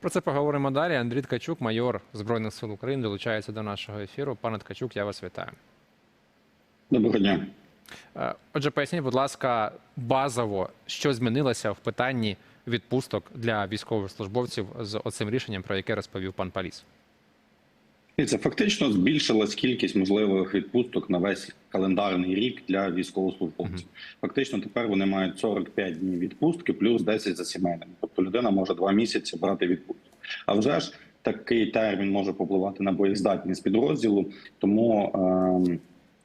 Про це поговоримо далі. Андрій Ткачук, майор Збройних сил України, долучається до нашого ефіру. Пане Ткачук, я вас вітаю. Доброго дня. Е, Отже, поясніть, будь ласка, базово, що змінилося в питанні відпусток для військовослужбовців з оцим рішенням, про яке розповів пан Паліс. І це фактично збільшилась кількість можливих відпусток на весь календарний рік для військовослужбовців. Фактично, тепер вони мають 45 днів відпустки плюс 10 за сімейними. Тобто людина може два місяці брати відпустку. А вже ж такий термін може попливати на боєздатність підрозділу, тому. Е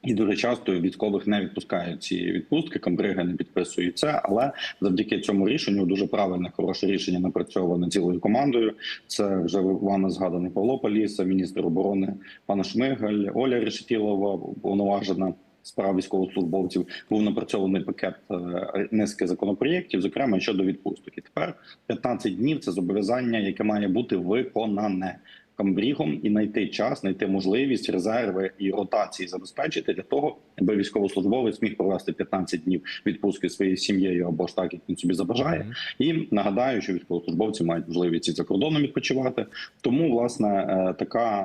і дуже часто військових не відпускають ці відпустки, камбриги не підписують це. Але завдяки цьому рішенню дуже правильне, хороше рішення напрацьоване цілою командою. Це вже вами згаданий Павло Паліса, міністр оборони пана Шмигаль, Оля Решетілова, повноважена справ військовослужбовців. Був напрацьований пакет е, низки законопроєктів, зокрема щодо відпусток. І тепер 15 днів це зобов'язання, яке має бути виконане камбрігом і знайти час, знайти можливість резерви і ротації забезпечити для того, аби військовослужбовець міг провести 15 днів відпустки своєю сім'єю або ж так, як він собі забажає. І нагадаю, що військовослужбовці мають можливість і за кордоном відпочивати. Тому власне е, така.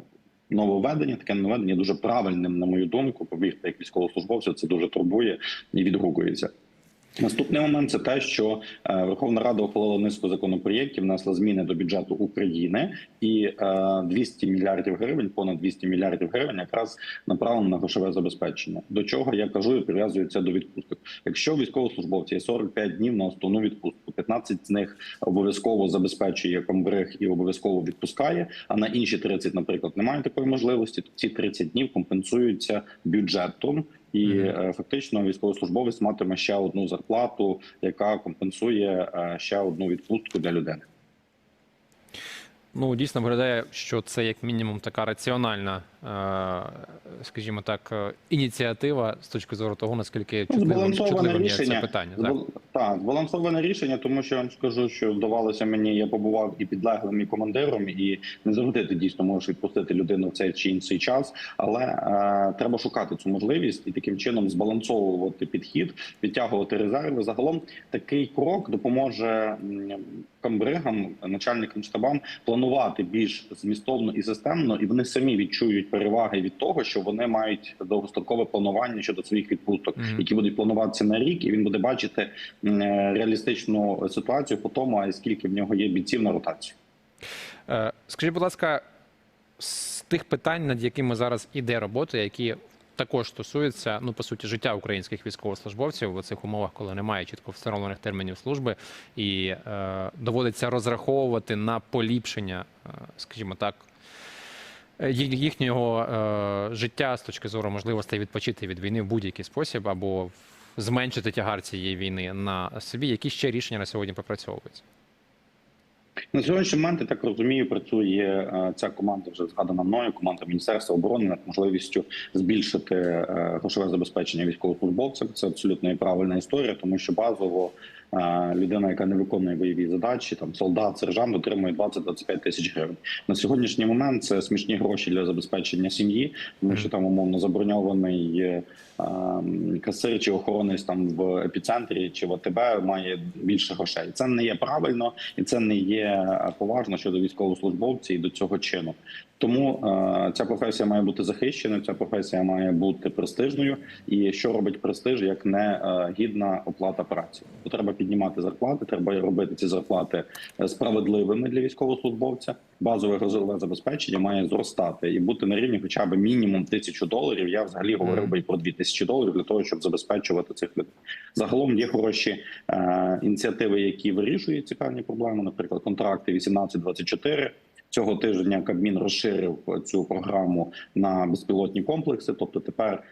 е, Нововведення, таке нововведення дуже правильним, на мою думку. Повірте, як військовослужбовця це дуже турбує і відгукується. Наступний момент це те, що е, Верховна Рада ухвалила низку законопроєктів, внесла зміни до бюджету України, і е, 200 мільярдів гривень, понад 200 мільярдів гривень, якраз направлено на грошове забезпечення. До чого я кажу і прив'язується до відпусток. Якщо військовослужбовці є 45 днів на основну відпустку, 15 з них обов'язково забезпечує комбриг і обов'язково відпускає. А на інші 30, наприклад, немає такої можливості. То ці 30 днів компенсуються бюджетом. І е, фактично військовослужбовець матиме ще одну зарплату, яка компенсує е, ще одну відпустку для людини. Ну, дійсно виглядає, що це як мінімум така раціональна, е, скажімо так, ініціатива з точки зору того, наскільки чутливим, чутливим є це питання. Так? Так, збалансоване рішення, тому що я вам скажу, що вдавалося мені, я побував і підлеглим, і командиром, і не завжди ти дійсно можеш відпустити людину в цей чи інший час. Але е, треба шукати цю можливість і таким чином збалансовувати підхід, підтягувати резерви. Загалом такий крок допоможе камбригам, начальникам штабам планувати більш змістовно і системно, і вони самі відчують переваги від того, що вони мають довгострокове планування щодо своїх відпусток, Мгм. які будуть плануватися на рік, і він буде бачити реалістичну ситуацію по тому, а скільки в нього є бійців на ротацію. Е, Скажіть, будь ласка, з тих питань, над якими зараз іде робота, які також стосуються, ну по суті, життя українських військовослужбовців в цих умовах, коли немає чітко встановлених термінів служби, і е, доводиться розраховувати на поліпшення, е, скажімо так. е, Їхнього е, життя з точки зору можливостей відпочити від війни в будь-який спосіб або зменшити тягар цієї війни на собі. Які ще рішення на сьогодні попрацьовуються? На сьогоднішній момент, я так розумію, працює е, ця команда вже згадана мною. Команда Міністерства оборони над можливістю збільшити е, грошове забезпечення військовослужбовців. Це абсолютно правильна історія, тому що базово людина, яка не виконує бойові задачі, там солдат, сержант, отримує 20-25 тисяч гривень. На сьогоднішній момент це смішні гроші для забезпечення сім'ї, тому що там умовно заброньований е, касир чи охоронець там в епіцентрі чи в АТБ має більше грошей. Це не є правильно і це не є е, поважно щодо військовослужбовців і до цього чину. Тому е, ця професія має бути захищеною, ця професія має бути престижною. І що робить престиж, як не е, гідна оплата праці? Треба піднімати зарплати, треба робити ці зарплати е, справедливими для військовослужбовця. Базове грошове забезпечення має зростати і бути на рівні, хоча б мінімум тисячу доларів. Я взагалі говорив би і про дві тисячі доларів для того, щоб забезпечувати цих людей. Загалом є хороші е, ініціативи, які вирішують ці певні проблеми. Наприклад, контракти 18-24. Цього тижня Кабмін розширив цю програму на безпілотні комплекси. Тобто тепер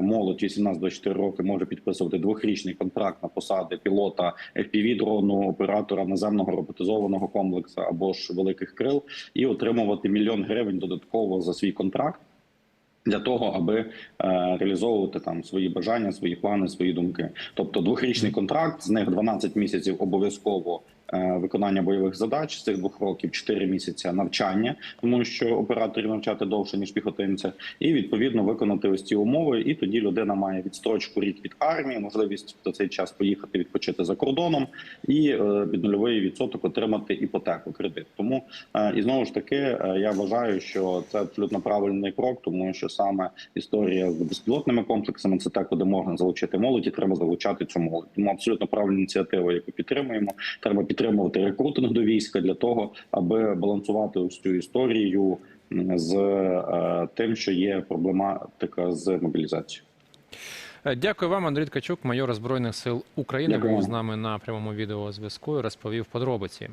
молодь 18-24 роки може підписувати двохрічний контракт на посади пілота fpv дрону оператора наземного роботизованого комплексу або ж великих крил, і отримувати мільйон гривень додатково за свій контракт. Для того аби е, реалізовувати там свої бажання, свої плани, свої думки. Тобто двохрічний контракт, з них 12 місяців обов'язково е, виконання бойових задач з цих двох років 4 місяці навчання, тому що операторів навчати довше ніж піхотинця, і відповідно виконати ось ці умови. І тоді людина має відстрочку рік від армії, можливість за цей час поїхати відпочити за кордоном і е, під нульовий відсоток отримати іпотеку кредит. Тому е, і знову ж таки е, я вважаю, що це абсолютно правильний крок, тому що саме історія з безпілотними комплексами це те, куди можна залучити молодь, і треба залучати цю молодь. Тому абсолютно правильна ініціатива, яку підтримуємо. Треба підтримувати рекрутинг до війська для того, аби балансувати ось цю історію з е, тим, що є проблематика з мобілізацією. Е, Дякую вам, Андрій Ткачук, майор Збройних сил України. Дякую Був з нами на прямому відеозв'язку і розповів подробиці.